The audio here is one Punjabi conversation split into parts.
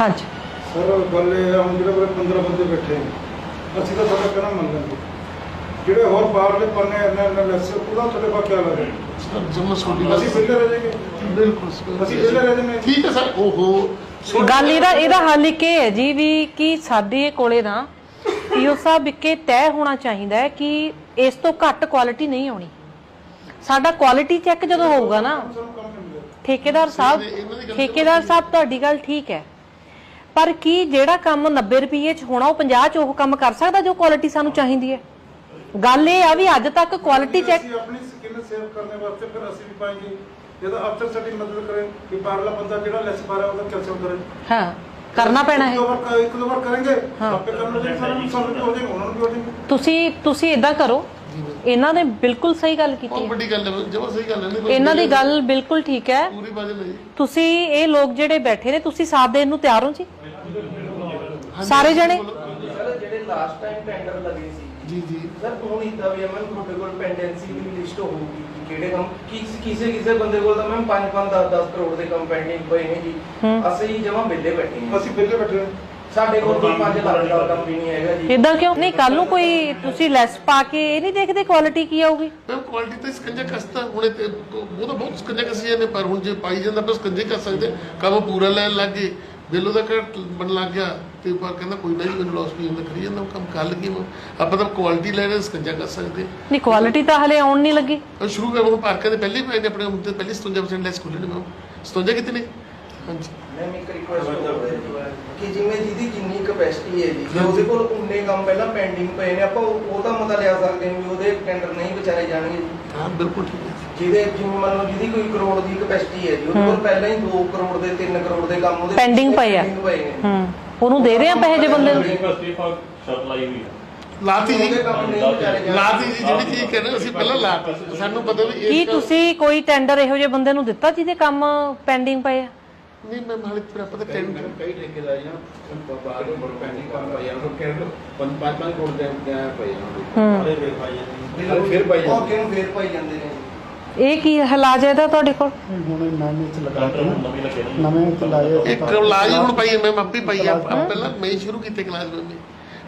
ਹਾਂਜੀ। ਸਰ ਗੱਲ ਇਹ ਆ ਹੁਣ ਜਿਹੜੇ ਮੇਰੇ 15 ਬੰਦੇ ਬੈਠੇ ਨੇ ਅਸੀਂ ਤਾਂ ਤੁਹਾਡਾ ਕਹਿਣਾ ਮੰਨ ਲੈਂਦੇ। ਜਿਹੜੇ ਹੋਰ ਬਾਹਰਲੇ ਪੰਨੇ ਇੰਨੇ ਇੰਨੇ ਲੈਸ ਉਹਦਾ ਤੁਹਾਡੇ ਕੋਲ ਕਿਆ ਲੱਗਦਾ ਜਮਾ ਛੋਟੀ ਗੱਲ ਅਸੀਂ ਵਿਹਲੇ ਰਹਿ ਜਾਏਗੇ ਬਿਲਕੁਲ ਸਰ। ਅਸੀਂ ਵਿਹਲੇ ਰਹਿ ਜਾਂਦੇ ਠੀਕ ਹੈ ਸਰ ਓਹੋ। ਗੱਲ ਇਹਦਾ ਇਹਦਾ ਹੱਲ ਇੱਕ ਇਹ ਹੈ ਜੀ ਵੀ ਕਿ ਸਾਡੇ ਕੋਲੇ ਨਾ ਪੀਓ ਸਾਹਿਬ ਇੱਕੇ ਤੈਅ ਹੋਣਾ ਚਾਹੀਦਾ ਹੈ ਕਿ ਇਸ ਤੋਂ ਘੱਟ ਕੁਆਲਿਟੀ ਨਹੀਂ ਆਉਣੀ। ਸਾਡਾ ਕੁਆਲਿਟੀ ਚੈੱਕ ਜਦੋਂ ਹੋਊਗਾ ਨਾ ਸਾਨੂੰ ਕੰਮ ਨਹੀਂ ਮਿਲੇਗਾ ਠੇਕੇਦਾਰ ਸਾਹਿਬ ਠੇਕੇਦਾਰ ਸਾਹਿਬ ਤੁਹਾਡੀ ਗੱਲ ਠੀਕ ਹੈ। ਪਰ ਕੀ ਜਿਹੜਾ ਕੰਮ 90 ਰੁਪਏ ਚ ਹੋਣਾ ਉਹ 50 ਚ ਉਹ ਕੰਮ ਕਰ ਸਕਦਾ ਜੋ ਕੁਆਲਿਟੀ ਸਾਨੂੰ ਚਾਹੀਦੀ ਹੈ? ਗੱਲ ਇਹ ਆ ਵੀ ਅੱਜ ਤੱਕ ਕੁਆਲਿਟੀ ਚੈੱਕ ਅਸੀਂ ਆਪਣੀ ਸਕਿਨ ਸੇਵ ਕਰਨ ਵਾਸਤੇ ਫਿਰ ਅਸੀਂ ਵੀ ਪਾਈਏ ਜਦੋਂ ਅਫਸਰ ਸਾਡੀ ਮਦਦ ਕਰੇ ਕਿ ਬਾਹਰਲਾ ਬੰਦਾ ਜਿਹੜਾ ਲੈਸ ਬਾਰਾ ਉਹਦਾ ਕੈਲਸ਼ੀਅਮ ਕਰੇ। ਹਾਂ ਕਰਨਾ ਪੈਣਾ ਹੈ। ਇੱਕ ਦੋ ਵਾਰ ਕਰਾਂਗੇ ਆਪੇ ਕਰਨ ਦੇ ਸਾਨੂੰ ਸਾਨੂੰ ਹੋ ਜਾਏਗਾ ਉਹਨਾਂ ਨੂੰ ਵੀ ਹੋ ਜਾਏਗਾ। ਤੁਸੀਂ ਤੁਸੀਂ ਇਦਾਂ ਕਰੋ ਇਹਨਾਂ ਨੇ ਬਿਲਕੁਲ ਸਹੀ ਗੱਲ ਕੀਤੀ ਬਹੁਤ ਹੈ। ਵੱਡੀ ਗੱਲ ਹੈ ਜਮਾ ਸਹੀ ਗੱਲ ਹੈ ਨਹੀਂ ਇਹਨਾਂ ਦੀ ਗੱਲ ਬਿਲਕੁਲ ਠੀਕ ਹੈ। ਪੂਰੀ ਬਾਤ ਨਹੀਂ ਤੁਸੀਂ ਇਹ ਲੋਕ ਜਿਹੜੇ ਬੈਠੇ ਨੇ ਤੁਸੀਂ ਸਾਥ ਦੇਣ ਨੂੰ ਤਿਆਰ ਹੋ ਜੀ? ਸਾਰੇ ਜਣੇ? ਸਰ ਜਿਹੜੇ ਲਾਸਟ ਟਾਈਮ ਟੈਂਡਰ ਲੱਗੇ ਸੀ ਜੀ ਜੀ। ਸਰ ਹੁਣ ਇਦਾਂ ਵੀ ਮੈਮ ਤੁਹਾਡੇ ਕੋਲ ਪੈਂਡੈਂਸੀ ਦੀ ਲਿਸਟ ਹੋਊਗੀ ਕਿ ਕਿਹੜੇ ਕੰਮ ਕਿਸ ਕਿਸੇ ਕਿਸੇ ਬੰਦੇ ਕੋਲ ਤਾਂ ਮੈਮ 5 5 10 10 ਕਰੋੜ ਦੇ ਕੰਮ ਪੈਂਡਿੰਗ ਪਏ ਨੇ ਜੀ। ਅਸੀਂ ਜਮਾ ਵਿਹਲੇ ਬੈਠੇ ਹਾਂ। ਅਸੀਂ ਵਿਹਲੇ ਬੈਠੇ ਹਾਂ। ਸਾਡੇ ਕੋਲ ਕੋਈ 5 ਲੱਖ ਦਾ ਕੰਮ ਵੀ ਨਹੀਂ ਹੈਗਾ ਜੀ। ਇਦਾਂ ਕਿਉਂ? ਨਹੀਂ ਕੱਲ ਨੂੰ ਕੋਈ ਤੁਸੀਂ ਲੈਸ ਪਾ ਕੇ ਇਹ ਨਹੀਂ ਦੇਖਦੇ ਕੁਆਲਿਟੀ ਕੀ ਆਊਗੀ? ਮੈਮ ਕੁਆਲਿਟੀ ਤਾਂ ਸਕੰਜਾ ਕਸਤਾ ਹੁਣੇ ਤੇ ਉਹ ਤਾਂ ਬਹੁਤ ਸਕੰਜਾ ਕਸੀ ਜਾਂਦੇ ਪਰ ਹੁਣ ਜੇ ਪਾਈ ਜਾਂਦਾ ਪਰ ਸਕੰਜੇ ਕਰ ਸਕਦੇ। ਕੰਮ ਪੂਰਾ ਲੈਣ ਲੱਗ ਗਏ। ਬਿੱਲੋ ਦਾ ਘਟ ਬਣ ਲੱਗ ਗਿਆ ਤੇ ਪਰ ਕਹਿੰਦਾ ਕੋਈ ਨਹੀਂ ਮੈਨੂੰ ਲਾਸ ਵੀ ਹੁੰਦਾ ਕਰੀ ਜਾਂਦਾ ਉਹ ਕੰਮ ਕਰ ਲਗੀ ਆਪਾਂ ਤਾਂ ਕੁਆਲਿਟੀ ਲੈ ਰਹੇ ਸਕੰਜਾ ਕਰ ਸਕਦੇ। ਨਹੀਂ ਕੁਆਲਿਟੀ ਤਾਂ ਹਲੇ ਆਉਣ ਨਹੀਂ ਲੱਗੀ। ਉਹ ਸ਼ੁਰੂ ਕਰ ਉਹ ਪਾਰਕਾਂ ਦੇ ਪਹਿਲੇ ਹੀ ਪਏ ਨੇ ਆਪਣੇ ਹੁਣ ਤੇ ਪਹਿਲੇ 57% ਲੈਸ ਖੁੱਲੇ ਨੇ ਮੈਮ 57 ਕਿਤਨੇ ਹਾਂਜੀ ਮੈਮ ਇੱਕ ਰਿਕੁਐਸਟ ਕਿ ਜਿਵੇਂ ਜਿਹਦੀ ਜਿੰਨੀ ਕਪੈਸਿਟੀ ਹੈ ਜੀ। ਜੇ ਉਹਦੇ ਕੋਲ ਉਨੇ ਕੰਮ ਪਹਿਲਾਂ ਪੈਂਡਿੰਗ ਪਏ ਨੇ ਆਪਾਂ ਉਹ ਉਹਦਾ ਮਤਾ ਲਿਆ ਸਕਦੇ ਹਾਂ ਵੀ ਉਹਦੇ ਟੈਂਡਰ ਨਹੀਂ ਵਿਚਾਰੇ ਜਾਣਗੇ ਜੀ। ਹਾਂ ਬਿਲਕੁਲ ਠੀਕ ਹੈ। ਜਿਹਦੇ ਜਿਵੇਂ ਮੰਨ ਲਓ ਜਿਹਦੀ ਕੋਈ ਕਰੋੜ ਦੀ ਕਪੈਸਿਟੀ ਹੈ ਜੀ ਉਹਦੇ ਕੋਲ ਪਹਿਲਾਂ ਹੀ 2 ਕਰੋੜ ਦੇ 3 ਕਰੋੜ ਦੇ ਕੰਮ ਉਹਦੇ Pending ਪਏ ਆ। ਹੂੰ। ਉਹਨੂੰ ਦੇ ਰਹੇ ਆ ਪੈਸੇ ਜੇ ਬੰਦੇ ਨੂੰ? ਯੂਨੀਵਰਸਿਟੀ ਫਾਰ ਸ਼ਰਤ ਲਾਈ ਹੋਈ ਹੈ ਲਾਤੀ ਜੀ। ਉਹਦੇ ਕੰਮ ਨਹੀਂ ਵਿਚਾਰੇ ਜਾਣਗੇ। ਲਾਤੀ ਜੀ ਜਿਹੜੀ ਚੀਜ਼ ਕਹਿੰਦੇ ਅਸੀਂ ਪਹਿਲਾਂ ਲਾਤੀ। ਸਾਨੂੰ ਪਤਾ ਵੀ ਕੀ ਤੁਸੀਂ ਕੋਈ ਟੈਂਡਰ ਇਹੋ ਜਿਹੇ ਬੰਦੇ ਨੂੰ ਦਿੱਤਾ ਜਿਹਦੇ ਕੰਮ ਪੈਂਡਿੰਗ ਪਏ ਆ? ਨਹੀਂ ਮੈਂ ਟੈਂਡਰ ਕਈ ਬਾਹਰ ਦੇ ਮੁਲਕ ਕੰਮ ਕਹਿੰਦੇ ਪੰਜ ਪੰਜ ਪੰਜ ਦੇ ਫਿਰ ਪਾਈ ਉਹ ਕਿਉਂ ਫੇਰ ਪਾਈ ਜਾਂਦੇ ਨੇ। ਇਹ ਕੀ ਹਲਾਜ ਹੈ ਇਹਦਾ ਤੁਹਾਡੇ ਕੋਲ? ਹੁਣ ਨਵੇਂ ਚ ਲਗਾ ਕੇ ਨਵੀਂ ਲੱਗੇ ਨੇ। ਨਵੇਂ ਚ ਲਾਏ ਇੱਕ ਕਲਾਸ ਹੁਣ ਪਾਈ ਮੈਂ ਆਪੇ ਪਾਈ ਆ। ਪਹਿਲਾਂ ਮੈਂ ਸ਼ੁਰੂ ਕੀਤੇ ਕਲਾਸ ਮੈਂ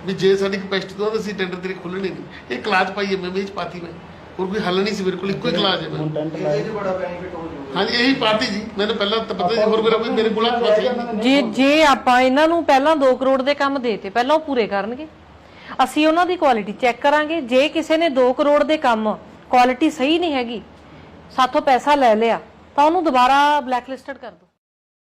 ਵੀ। ਜੇ ਸਾਡੀ ਕਪੈਸਿਟੀ ਤੋਂ ਅਸੀਂ ਟੈਂਡਰ ਤੇਰੇ ਖੋਲਣੇ ਨਹੀਂ। ਇਹ ਕਲਾਸ ਪਾਈ ਮੈਂ ਵਿੱਚ ਪਾਤੀ ਮੈਂ। ਹੋਰ ਕੋਈ ਹੱਲ ਨਹੀਂ ਸੀ ਮੇਰੇ ਕੋਲ ਇੱਕੋ ਹੀ ਕਲਾਸ ਹੈ ਹੁਣ ਮੈਂ। ਇਹਦੇ ਲਾਏ। 'ਚ ਬੜਾ ਬੈਨੀਫਿਟ ਹੋ ਹਾਂਜੀ, ਇਹੀ ਪਾਤੀ ਜੀ। ਮੈਨੂੰ ਪਹਿਲਾਂ ਤਾਂ ਪਤਾ ਸੀ ਹੋਰ ਮੇਰਾ ਕੋਈ ਮੇਰੇ ਕੋਲ ਆ ਸੀ ਨਹੀਂ ਜੇ ਜੇ ਆਪਾਂ ਇਹਨਾਂ ਨੂੰ ਪਹਿਲਾਂ 2 ਕਰੋੜ ਦੇ ਕੰਮ ਦੇਤੇ, ਪਹਿਲਾਂ ਉਹ ਪੂਰੇ ਕਰਨਗੇ। ਅਸੀਂ ਉਹਨਾਂ ਦੀ ਕੁਆਲਿਟੀ ਚੈੱਕ ਕਰਾਂਗੇ। ਜੇ ਕਿਸੇ ਨੇ 2 ਕਰੋੜ ਦੇ ਕੰਮ ਕੁਆਲਿਟੀ ਸਹੀ ਨਹੀਂ ਹੈਗੀ, ਸਾਥੋਂ ਪੈਸਾ ਲੈ ਲਿਆ, ਤਾਂ ਉਹਨੂੰ ਦੁਬਾਰਾ ਬਲੈਕਲਿਸਟਡ ਕਰ ਦਿਓ।